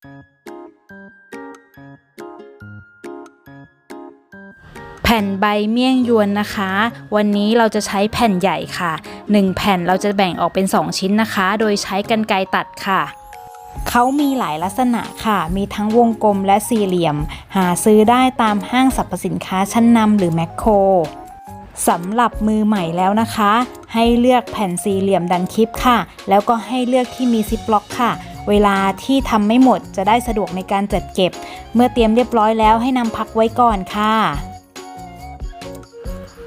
แผ่นใบเมี่ยงยวนนะคะ วันนี้เราจะใช้แผ่นใหญ่ค่ะ 1 แผ่นเราจะแบ่งออกเป็น 2 ชิ้นนะคะ โดยใช้กรรไกรตัดค่ะ เขามีหลายลักษณะค่ะ มีทั้งวงกลมและสี่เหลี่ยม หาซื้อได้ตามห้างสรรพสินค้าชั้นนำหรือแมคโครสำหรับมือใหม่แล้วนะคะ ให้เลือกแผ่นสี่เหลี่ยมดังคลิปค่ะ แล้วก็ให้เลือกที่มีซิปล็อกค่ะ เวลาที่ทำไม่หมดจะได้สะดวกในการจัดเก็บ เมื่อเตรียมเรียบร้อยแล้วให้นำพักไว้ก่อนค่ะ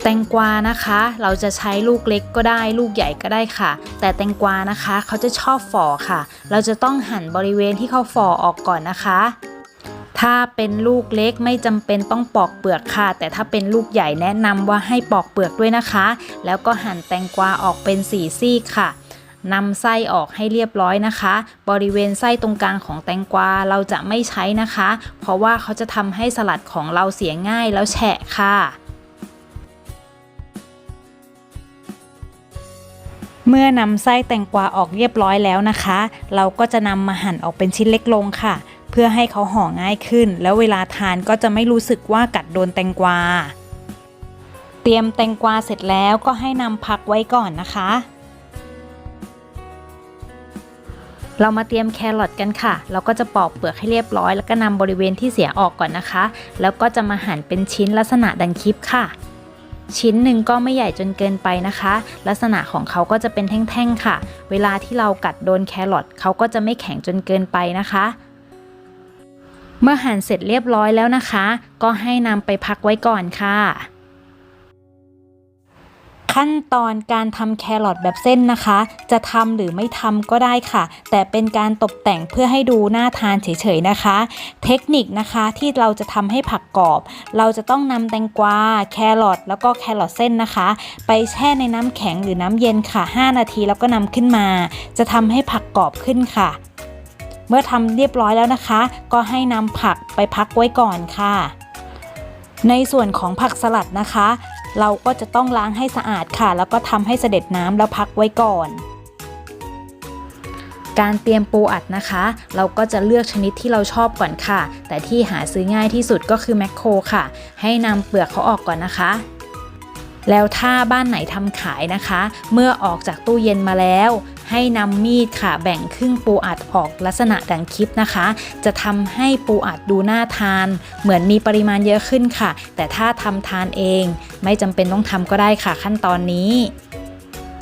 แตงกวานะคะ เราจะใช้ลูกเล็กก็ได้ลูกใหญ่ก็ได้ค่ะ แต่แตงกวานะคะเขาจะชอบฝ่อค่ะ เราจะต้องหั่นบริเวณที่เขาฝ่อออกก่อนนะคะ ถ้าเป็นลูกเล็กไม่จำเป็นต้องปอกเปลือกค่ะ แต่ถ้าเป็นลูกใหญ่แนะนำว่าให้ปอกเปลือกด้วยนะคะ แล้วก็หั่นแตงกวาออกเป็นสี่ซี่ค่ะ นำไส้ออกให้เรียบร้อยนะคะ บริเวณไส้ตรงกลางของแตงกวาเราจะไม่ใช้นะคะ เพราะว่าเขาจะทำให้สลัดของเราเสียง่ายแล้วแฉะค่ะเมื่อนำไส้แตงกวาออกเรียบร้อยแล้วนะคะ เราก็จะนำมาหั่นออกเป็นชิ้นเล็กลงค่ะ เพื่อให้เขาห่อง่ายขึ้น แล้วเวลาทานก็จะไม่รู้สึกว่ากัดโดนแตงกวา เตรียมแตงกวาเสร็จแล้วก็ให้นำพักไว้ก่อนนะคะ เรามาเตรียมแครอทกันค่ะ เราก็จะปอกเปลือกให้เรียบร้อย แล้วก็นำบริเวณที่เสียออกก่อนนะคะ แล้วก็จะมาหั่นเป็นชิ้นลักษณะดังคลิปค่ะ ชิ้นหนึ่งก็ไม่ใหญ่จนเกินไปนะคะ ลักษณะของเขาก็จะเป็นแท่งๆค่ะ เวลาที่เรากัดโดนแครอทเขาก็จะไม่แข็งจนเกินไปนะคะ เมื่อหั่นเสร็จเรียบร้อยแล้วนะคะ ก็ให้นำไปพักไว้ก่อนค่ะ ขั้นตอนการทำแครอทแบบเส้นนะคะ จะทำหรือไม่ทำก็ได้ค่ะ แต่เป็นการตกแต่งเพื่อให้ดูน่าทานเฉยๆนะคะ เทคนิคนะคะที่เราจะทำให้ผักกรอบ เราจะต้องนำแตงกวาแครอทแล้วก็แครอทเส้นนะคะ ไปแช่ในน้ำแข็งหรือน้ำเย็นค่ะ 5 นาทีแล้วก็นำขึ้นมา จะทำให้ผักกรอบขึ้นค่ะ เมื่อทำเรียบร้อยแล้วนะคะ ก็ให้นำผักไปพักไว้ก่อนค่ะในส่วนของผักสลัดนะคะ เราก็จะต้องล้างให้สะอาดค่ะ แล้วก็ทำให้เสด็จน้ำแล้วพักไว้ก่อน การเตรียมปูอัดนะคะ เราก็จะเลือกชนิดที่เราชอบก่อนค่ะ แต่ที่หาซื้อง่ายที่สุดก็คือแมคโครค่ะ ให้นำเปลือกเขาออกก่อนนะคะ แล้วถ้าบ้านไหนทำขายนะคะ เมื่อออกจากตู้เย็นมาแล้ว ให้นำมีดค่ะแบ่งครึ่งปูอัดออกลักษณะดังคลิปนะคะ จะทำให้ปูอัดดูน่าทาน เหมือนมีปริมาณเยอะขึ้นค่ะ แต่ถ้าทำทานเอง ไม่จำเป็นต้องทำก็ได้ค่ะขั้นตอนนี้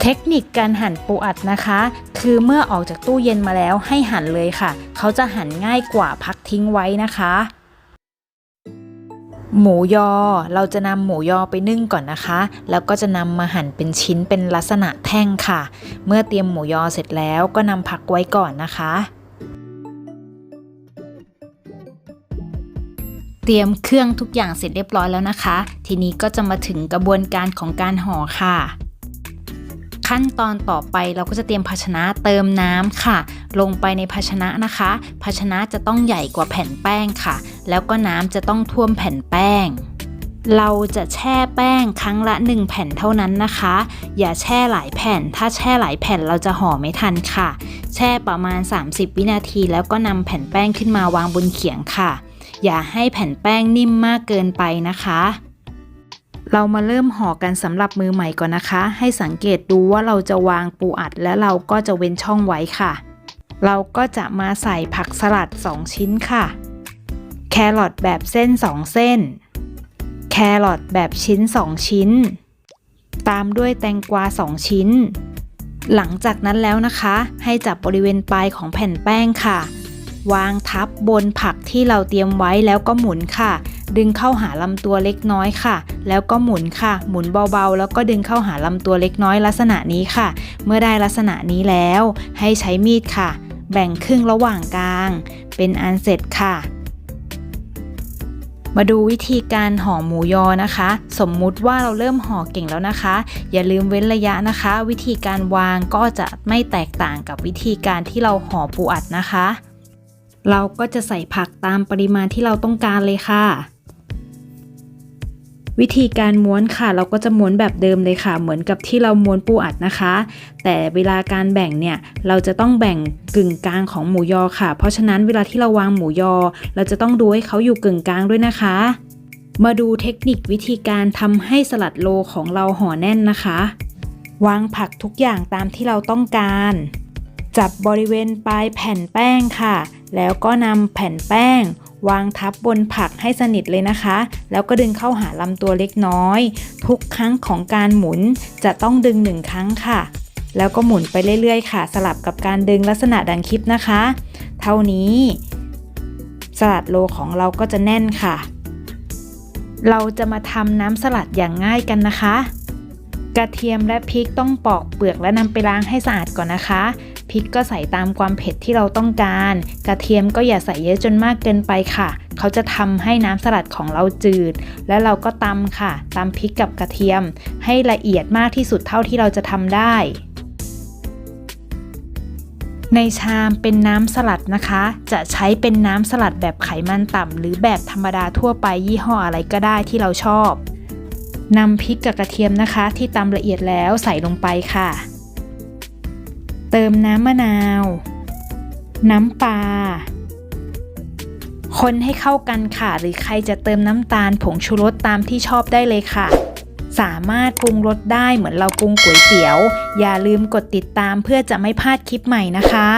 เทคนิคการหั่นปูอัดนะคะ คือเมื่อออกจากตู้เย็นมาแล้วให้หั่นเลยค่ะ เขาจะหั่นง่ายกว่าพักทิ้งไว้นะคะ หมูยอเราจะนำหมูยอไปนึ่งก่อนนะคะ แล้วก็จะนำมาหั่นเป็นชิ้นเป็นลักษณะแท่งค่ะ เมื่อเตรียมหมูยอเสร็จแล้วก็นำพักไว้ก่อนนะคะ เตรียมเครื่องทุกอย่างเสร็จเรียบร้อยแล้วนะคะ ทีนี้ก็จะมาถึงกระบวนการของการห่อค่ะ ขั้นตอนต่อไปเราก็จะเตรียมภาชนะเติมน้ำค่ะ ลงไปในภาชนะนะคะ ภาชนะจะต้องใหญ่กว่าแผ่นแป้งค่ะ แล้วก็น้ำจะต้องท่วมแผ่นแป้ง เราจะแช่แป้งครั้งละ 1 แผ่นเท่านั้นนะคะ อย่าแช่หลายแผ่น ถ้าแช่หลายแผ่นเราจะห่อไม่ทันค่ะ แช่ประมาณ 30 วินาทีแล้วก็นำแผ่นแป้งขึ้นมาวางบนเขียงค่ะ อย่าให้แผ่นแป้งนิ่มมากเกินไปนะคะ เรามาเริ่มห่อกันสำหรับมือใหม่ก่อนนะคะ ให้สังเกตดูว่าเราจะวางปูอัดและเราก็จะเว้นช่องไว้ค่ะ เราก็จะมาใส่ผักสลัด 2 ชิ้นค่ะ แครอทแบบเส้น 2 เส้น แครอทแบบชิ้น 2 ชิ้น ตามด้วยแตงกวา 2 ชิ้น หลังจากนั้นแล้วนะคะ ให้จับบริเวณปลายของแผ่นแป้งค่ะ วางทับบนผักที่เราเตรียมไว้แล้วก็หมุนค่ะ ดึงเข้าหาลำตัวเล็กน้อยค่ะ แล้วก็หมุนค่ะ หมุนเบาๆ แล้วก็ดึงเข้าหาลำตัวเล็กน้อยลักษณะนี้ค่ะ เมื่อได้ลักษณะนี้แล้ว ให้ใช้มีดค่ะ แบ่งครึ่งระหว่างกลาง เป็นอันเสร็จค่ะ มาดูวิธีการห่อหมูยอนะคะ สมมุติว่าเราเริ่มห่อเก่งแล้วนะคะ อย่าลืมเว้นระยะนะคะ วิธีการวางก็จะไม่แตกต่างกับวิธีการที่เราห่อปูอัดนะคะเราก็จะใส่ผักตามปริมาณที่เราต้องการเลยค่ะ วิธีการม้วนค่ะ เราก็จะม้วนแบบเดิมเลยค่ะ เหมือนกับที่เราม้วนปูอัดนะคะ แต่เวลาการแบ่งเนี่ยเราจะต้องแบ่งกึ่งกลางของหมูยอค่ะ เพราะฉะนั้นเวลาที่เราวางหมูยอ เราจะต้องดูให้เขาอยู่กึ่งกลางด้วยนะคะ มาดูเทคนิควิธีการทำให้สลัดโลของเราห่อแน่นนะคะ วางผักทุกอย่างตามที่เราต้องการ จับบริเวณปลายแผ่นแป้งค่ะ แล้วก็นำแผ่นแป้ง วางทับบนผักให้สนิทเลยนะคะ แล้วก็ดึงเข้าหาลำตัวเล็กน้อย ทุกครั้งของการหมุนจะต้องดึงหนึ่งครั้งค่ะ แล้วก็หมุนไปเรื่อยๆ ค่ะ สลับกับการดึงลักษณะดังคลิปนะคะ เท่านี้สลัดโลของเราก็จะแน่นค่ะ เราจะมาทำน้ำสลัดอย่างง่ายกันนะคะ กระเทียมและพริกต้องปอกเปลือกและนำไปล้างให้สะอาดก่อนนะคะ พริกก็ใส่ตามความเผ็ดที่เราต้องการ กระเทียมก็อย่าใส่เยอะจนมากเกินไปค่ะ เขาจะทำให้น้ำสลัดของเราจืด และเราก็ตำค่ะตำพริกกับกระเทียม ให้ละเอียดมากที่สุดเท่าที่เราจะทำได้ในชามเป็นน้ำสลัดนะคะ จะใช้เป็นน้ำสลัดแบบไขมันต่ำหรือแบบธรรมดาทั่วไปยี่ห้ออะไรก็ได้ที่เราชอบ นำพริกกับกระเทียมนะคะ ที่ตำละเอียดแล้วใส่ลงไปค่ะ เติมน้ำมะนาว น้ำปลาคนให้เข้ากันค่ะ หรือใครจะเติมน้ำตาลผงชูรสตามที่ชอบได้เลยค่ะ สามารถปรุงรสได้เหมือนเราปรุงก๋วยเตี๋ยว อย่าลืมกดติดตามเพื่อจะไม่พลาดคลิปใหม่นะคะ